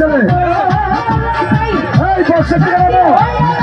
নামো এই চলে